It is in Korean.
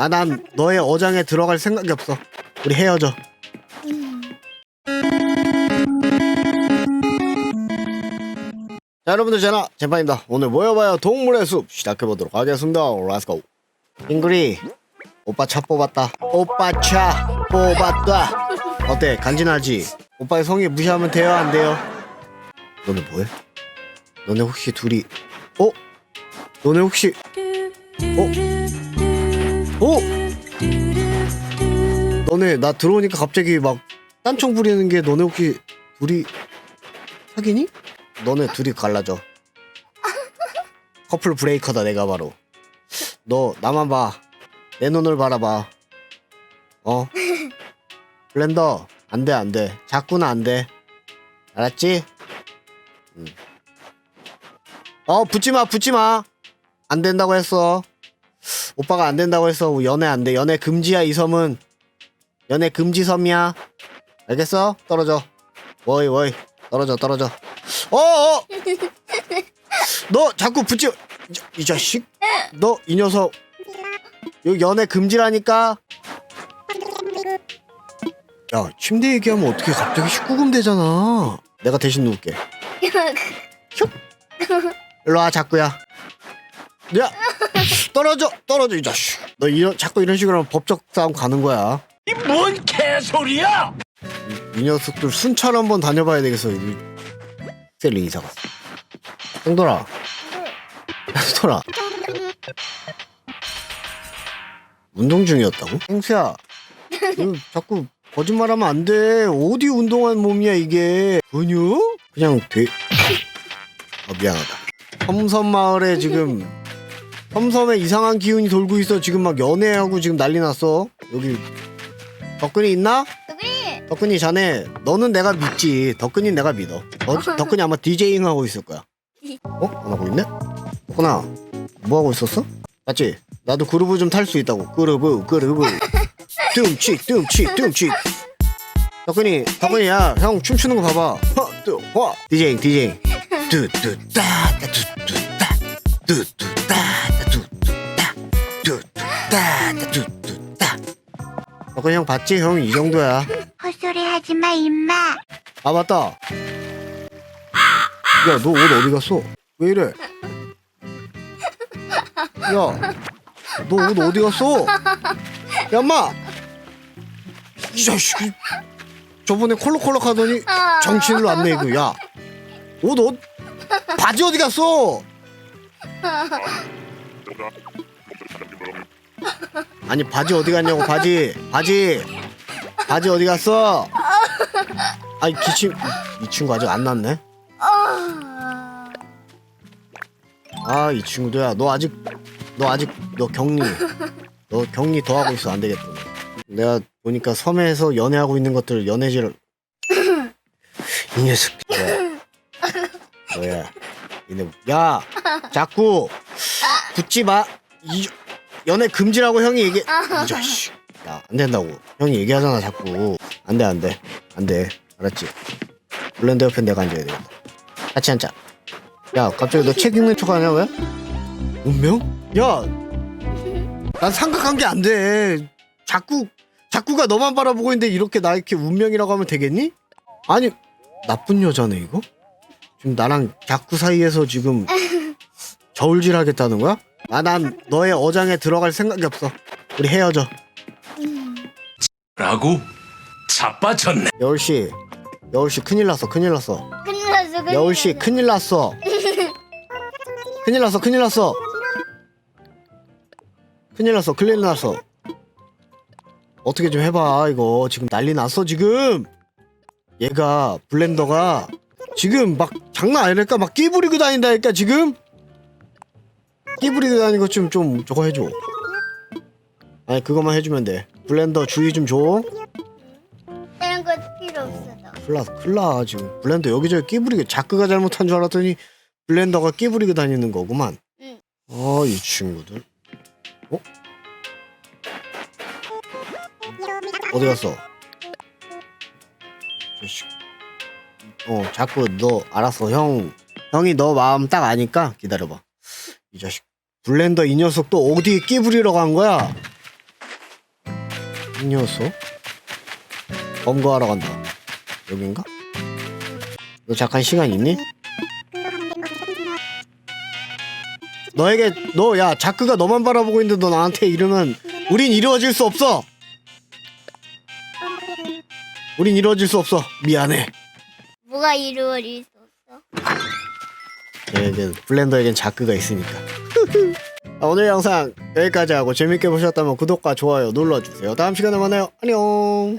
아 난 너의 어장에 들어갈 생각이 없어. 우리 헤어져. 자 여러분들 전화 젠파입니다. 오늘 모여봐요. 동물의 숲 시작해보도록 하겠습니다. 렛츠고 잉그리. 오빠 차 뽑았다. 오빠 차 뽑았다. 어때? 간지나지? 오빠의 성의 무시하면 돼요? 안 돼요? 너네 뭐해? 너네 혹시 둘이 어? 너네 혹시 어? 어? 너네 나 들어오니까 갑자기 막 딴청 부리는 게 너네 혹시 둘이 사귀니? 너네 둘이 갈라져. 커플 브레이커다 내가 바로. 너 나만 봐 내 눈을 바라봐. 어? 블렌더 안 돼 안 돼. 자꾸는 안 돼. 알았지? 응. 어 붙지 마 붙지 마. 안 된다고 했어 오빠가 안 된다고 했어 연애 안 돼. 연애 금지야 이 섬은. 연애 금지 섬이야. 알겠어? 떨어져. 워이 워이. 떨어져 떨어져. 어어! 너 자꾸 붙지 이, 자- 이 자식. 너 이 녀석. 여기 연애 금지라니까. 야 침대 얘기하면 어떻게 갑자기 19금 되잖아. 내가 대신 누울게. 일로 와 자꾸야 야 떨어져 떨어져 이 자식 너 이런 자꾸 이런 식으로 하면 법적 싸움 가는 거야 뭔 개소리야! 이 녀석들 순찰 한번 다녀봐야 되겠어. 이 셀리 이사가. 형돌아. 형돌아. 운동 중이었다고? 행수야. 너 자꾸 거짓말하면 안 돼. 어디 운동한 몸이야 이게? 근육? 그냥 돼. 아 미안하다. 섬섬 마을에 지금 섬섬에 이상한 기운이 돌고 있어. 지금 막 연애하고 지금 난리 났어. 여기 덕근이 있나? 그래 덕근이 자네 너는 내가 믿지 덕근이 내가 믿어 어, 덕근이 아마 디제잉 하고 있을 거야 어? 안 하고 있네? 덕근아 뭐 하고 있었어? 맞지? 나도 그루브 좀 탈 수 있다고 그루브 그루브 뚱치 뚱치 뚱치 덕근이 덕근이 야형 춤추는 거 봐봐 허뚜화 디제잉 디제잉 뚜뚜따 뚜뚜따 뚜 덕근이 형 봤지? 형? 이 정도야. 헛소리 하지 마 임마. 아 맞다. 야 너 옷 어디 갔어? 왜 이래? 야너 옷 어디 갔어? 야 엄마! 이 자식이 저번에 콜록콜록 하더니 정신을 안 내고 야옷 옷 바지 어디 갔어 아니 바지 어디 갔냐고 바지. 바지. 바지 어디 갔어? 아이 기침 이 친구 아직 안 났네. 아 이 친구도야 너 아직 너 아직 너 격리. 너 격리 더 하고 있어. 안 되겠다. 내가 보니까 섬에서 연애하고 있는 것들 연애질. 이 녀석. 뭐야. 뭐야. 이놈 야! 자꾸! 붙지 마 이 연애 금지라고 형이 얘기 이 자식 야 안 된다고 형이 얘기하잖아 자꾸 안 돼 안 돼 안 돼 알았지 블렌더 옆에 내가 앉아야 되겠다 같이 앉자 야 갑자기 너 책 읽는 척 하냐 왜? 운명? 야난 삼각한 게 안 돼 자꾸 자꾸가 너만 바라보고 있는데 이렇게 나 이렇게 운명이라고 하면 되겠니? 아니 나쁜 여자네 이거? 지금 나랑 자꾸 사이에서 지금 저울질 하겠다는 거야? 아 난 너의 어장에 들어갈 생각이 없어. 우리 헤어져. 라고? 자빠졌네. 여울씨 여울씨 큰일 났어 큰일 났어. 큰일 났어 큰일 여울씨 났어. 큰일 났어. 큰일 났어 큰일 났어. 큰일 났어 큰일 났어. 어떻게 좀 해봐 이거. 지금 난리 났어 지금. 얘가 블렌더가 지금 막 장난 아니랄까? 막 끼부리고 다닌다니까 지금 끼부리고 다니는 거좀좀 저거 해줘. 아니 그것만 해주면 돼. 블렌더 주의 좀 줘. 다른 거 필요 없어 너 큰일 나 지금. 블렌더 여기저기 끼부리게 자크가 잘못한 줄 알았더니 블렌더가 끼부리고 다니는 거구만. 응. 아이 친구들. 어? 어디 갔어? 자식. 어 자꾸 너 알았어 형. 형이 너 마음 딱 아니까 기다려봐. 이 자식 블렌더 이 녀석 또 어디에 끼부리러 간 거야? 이 녀석? 검거하러 간다. 여긴가? 너 잠깐 시간 있니? 너에게 너 야 자크가 너만 바라보고 있는데 너 나한테 이러면 우린 이루어질 수 없어. 우린 이루어질 수 없어. 미안해. 뭐가 이루어질 수 없어? 얘는 블렌더에겐 자크가 있으니까. 아, 오늘 영상 여기까지 하고 재밌게 보셨다면 구독과 좋아요 눌러주세요. 다음 시간에 만나요. 안녕